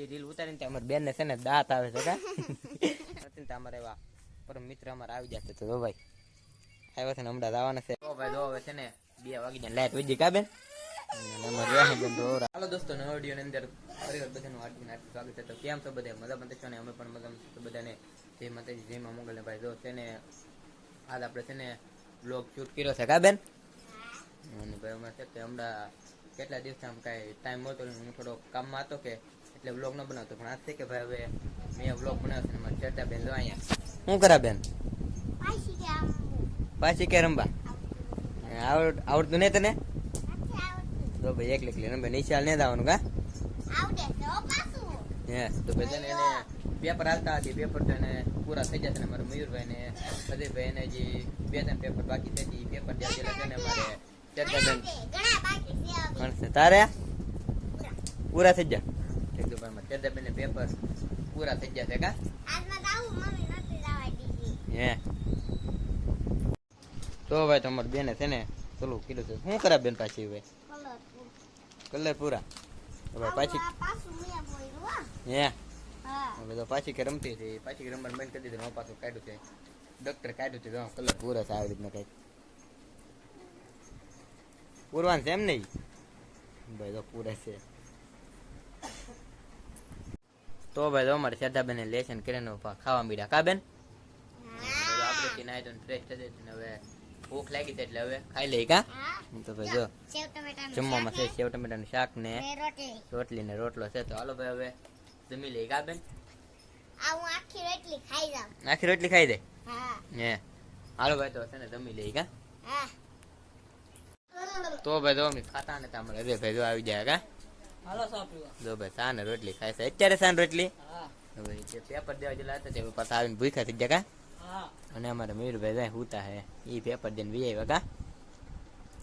Comedy reel ઉતારીને અમારી બેન ને છે ને દાંત આવે છે કા? અમારે એવા પરમ મિત્ર અમારે આવી જશે તો ભાઈ, આવ્યા છે ને હમણાં જવાના છે. ભાઈ, જો હવે છે ને બે વાગી જાય લાઈટ વધી કા બેન? અને બધા? ભાઈ. કા હમણાં કેટલા દિવસ આમ કાંઈ ટાઈમ નહીં હું થોડો કામમાં હતો કે એટલે વ્લોગ ન બનાવતો. પણ આજ છે કે ભાઈ હવે મેં વ્લોગ બનાવ્યો છે મારી ચર્ચા બેન જો અહીંયા. શું કરા બેન? પાછી કે આમ પાછી કે રંબા આવડ આવડતું નહીં તને? તો ભાઈ એકલી એકલી નહીં ચાલ નહીં આવવાનું કા? આવડે તો પાછું. હે તો ભાઈ તને એને પેપર હાલતા હતી પેપર તો એને પૂરા થઈ જશે ને મારા મયુરભાઈ ને અજયભાઈ ને જે બે ત્રણ પેપર બાકી થઈ હતી પેપર જ્યાં ગયેલા છે ને મારે ચર્ચા બેન ઘણા બાકી છે તારે? પૂરા. થઈ ગયા ઠીક છે ભાઈ મારે ચર્ચા બેન પેપર પૂરા થઈ ગયા છે કા. હે. તો ભાઈ તમારી બેને છે ને પેલું કીધું છે શું કરા બેન પાછી હવે? કલર પૂરા. હવે પાછી પાછું મેં બોલ્યું હે. હા. હવે તો પાછી કે રમતી હતી પાછી કે રમવાનું બંધ કરી દીધું હું પાછું કાઢ્યું છે. ડોક્ટર કાઢ્યું છે તો કલર પૂરા છે આવી રીતના કંઈક. પૂરવાનું છે એમ નહીં? ભાઈ તો પૂરે છે. તો ભાઈ તો અમારે શ્રદ્ધાબેન લેસન કરીને ખાવા મીડા. કા બેન? આપણે નાઈ ધોઈને ફ્રેશ થઈ જઈએ ને હવે ભૂખ લાગી છે એટલે હવે ખાઈ લઈ કા. તો ભાઈ જો જમવામાં છે સેવ ટમેટાનું શાક ને ને રોટલી. ને રોટલો છે. તો હાલો ભાઈ હવે જમી લઈ કા બેન? આખી રોટલી ખાઈ જાઉં. આખી રોટલી ખાઈ દે? હા. હે. હાલો ભાઈ તો છે ને જમી લઈ કા? હા. તો ભાઈ જો ખાતા ને તમારે અરે ભાઈ આવી જાય કા? જો ભાઈ સા ને રોટલી ખાય છે. અત્યારે સા ને રોટલી તો ભાઈ જે પેપર દેવા જેલા હતા તે પાછા આવીને ભૂખા થઈ ગયા કા? અને અમારા મયુરભાઈ જાય હુતા હે. ઈ પેપર દઈને વી આવ્યા કા?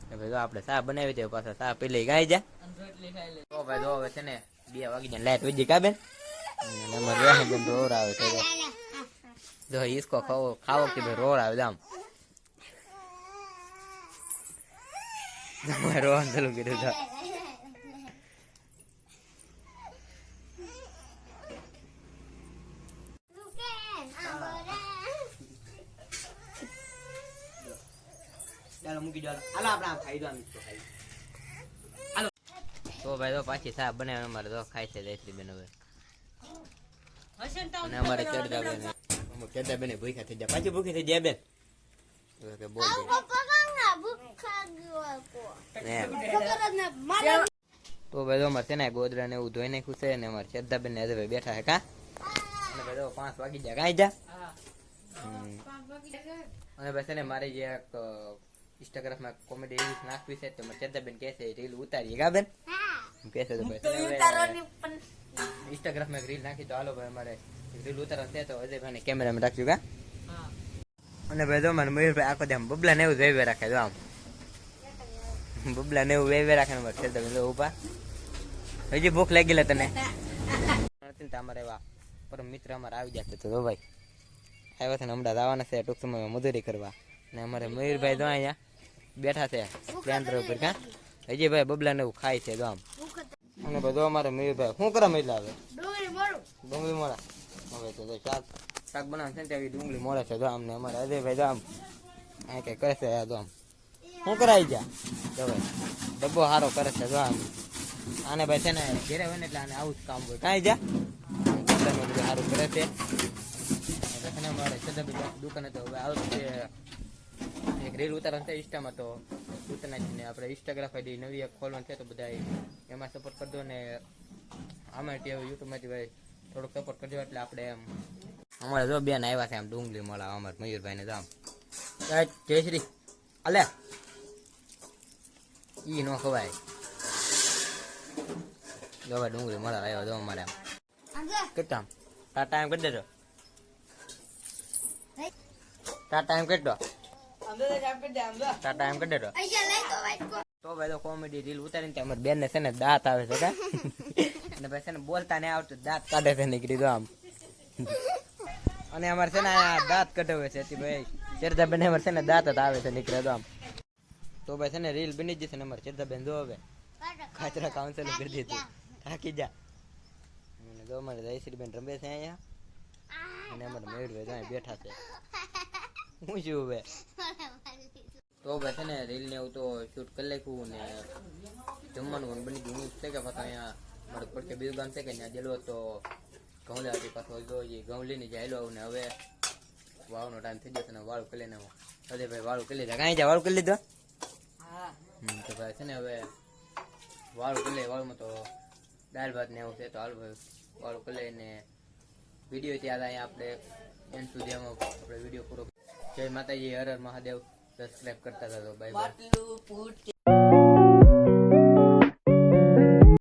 તો ભાઈ જો આપણે સા બનાવી દે પાછા સા પેલી ગાઈ જા. તો ભાઈ જો હવે છે ને બે વાગી જાય લાઈટ વધી કા બેન? અને અમારે રહે બેન તો ઓર આવે છે જો. જો ઈસકો ખાવો ખાવો કે ભાઈ રોડ આવે આમ. તમારે રોવાનું ચાલુ કર્યું છે તું કેમ? આ બોરા. મૂકી દો હાલો આપણે આમ ખાઈ દો આમ તો ખાઈ. હાલો. તો ભાઈ તો પાછી સાહેબ અમારે તો ખાય છે જયશ્રી બેન હવે. અને અમારે ચડતા બેન અમારે ચડતા બેન ભૂખા થઈ જાય પાછી ભૂખી થઈ જાય બેન. કે બોલ આવું પપ્પા કામ ના ભૂખા ગયો કો. ને ખબર જ ના. મારે તો ભાઈ તો અમારે છે ને ગોદરા ને એવું ધોઈ નાખ્યું છે ને અમારે શ્રદ્ધા બેન ને બેઠા હે કા? અને ભાઈ તો પાંચ વાગી જાય કાંઈ જા. અને પછી ને મારી જે એક ઇન્સ્ટાગ્રામમાં કોમેડી રીલ્સ નાખવી છે તો મારે શ્રદ્ધા બેન કહે છે રીલ ઉતારીએ કા બેન? હું કહે છે તો ભાઈ ઇન્સ્ટાગ્રામમાં એક રીલ નાખી તો હાલો ભાઈ અમારે રીલ ઉતારવા છે તો અજયભાઈને કેમેરામાં રાખ્યું કા? અને ભાઈ જો મને મયુરભાઈ આખો આમ બબલા ને એવું વેવે રાખે જો આમ. બબલા ને એવું વેવે રાખે ને મારે તમે જો ઊભા હજી ભૂખ લાગી લે તને. અમારે એવા પરમ મિત્ર અમારે આવી જશે તો ભાઈ. આવ્યા છે ને હમણાં આવવાના છે ટૂંક સમયમાં મજૂરી કરવા. ને અમારે મયુરભાઈ જો અહીંયા બેઠા છે કેન્દ્ર ઉપર કા? હજી ભાઈ બબલા ને એવું ખાય છે જ- અને બધો અમારે મયુરભાઈ શું કરે મહિલા હવે? ડુંગળી મોરું. મોળા? હવે તો શાક શાક બનાવે છે ને ત્યાં ડુંગળી મોળે છે જો આમને અમારે અજયભાઈ ગામ આમ આ કઈ કરે છે ગામ શું કરાવી જા હવે ડબ્બો સારો કરે છે જો આમ. આને ભાઈ છે ને ઘેરે હોય ને એટલે આને આવું જ કામ હોય. કાંઈ જા. બધું સારું કરે છે. ને સદાભાઈ દુકાને તો હવે આવું છે એક રીલ ઉતારવાનું છે ઇન્સ્ટામાં તો ઉતરના છે ને. આપણે ઇન્સ્ટાગ્રામ આઈડી નવી એક ખોલવાનું છે તો બધા એમાં સપોર્ટ કરજો ને આમાં તે યુટ્યુબમાંથી ભાઈ થોડુંક સપોર્ટ કરજો એટલે આપણે એમ. અમારે જો બેન આવ્યા છે આમ ડુંગળી મળા અમારે મયુરભાઈને તો આમ. જય જયશ્રી અલે. ઈ નો ખવાય. જો ભાઈ ડુંગળી મળા આવ્યો જો અમારે. કેટલા? ટાટા એમ કરી દેજો? ટાટા એમ કરી દો. ટાટા એમ કરી દેજો તો ભાઈ તો કોમેડી રીલ ઉતારીને ત્યાં અમારી બેન ને છે ને દાંત આવે છે કા? અને ભાઈ છે ને બોલતા નહીં આવતું દાંત કાઢે છે નીકળી દો આમ. અને અમારે છે ને આ દાંત કઢાવે છે ભાઈ. શેરદા બેન અમારે છે ને દાંત જ આવે છે નીકળે તો આમ. તો ભાઈ છે ને રીલ બની જશે ને અમારે શેરદા બેન જો હવે. ખાચરા કાઉન્સેલ કરી દીધું. થાકી જા. અને જો અમારે જયશ્રીબેન રમે છે અહીંયા. અને અમારે મેળવે ત્યાં બેઠા છે. હું છું હવે. તો હવે છે ને રીલ ને એવું તો શૂટ કરી નાખ્યું ને જમવાનું બની ગયું. છે કે પાછા અહીંયા મારું પડકે બીજું ગામ છે કે ત્યાં ગયેલો તો ઘઉં લેવા હતી પાછો જો એ ઘઉં લઈને જાય ને હવે વાવનો ટાઈમ થઈ ગયો તને ને વાળું કરી લઈને અરે ભાઈ વાળું કરી લીધા. કાંઈ જા વાળું કરી લીધા? હમ, તો ભાઈ છે ને હવે વાળું કરી લે વાળુંમાં તો દાળ ભાત ને એવું છે તો હાલ ભાઈ વાળું કરી લઈને વીડિયો ત્યારે અહીંયા આપણે એન્ડ સુધી આપણે વીડિયો પૂરો જય માતાજી હર હર મહાદેવ. સબસ્ક્રાઇબ કરતા તો બાય બાય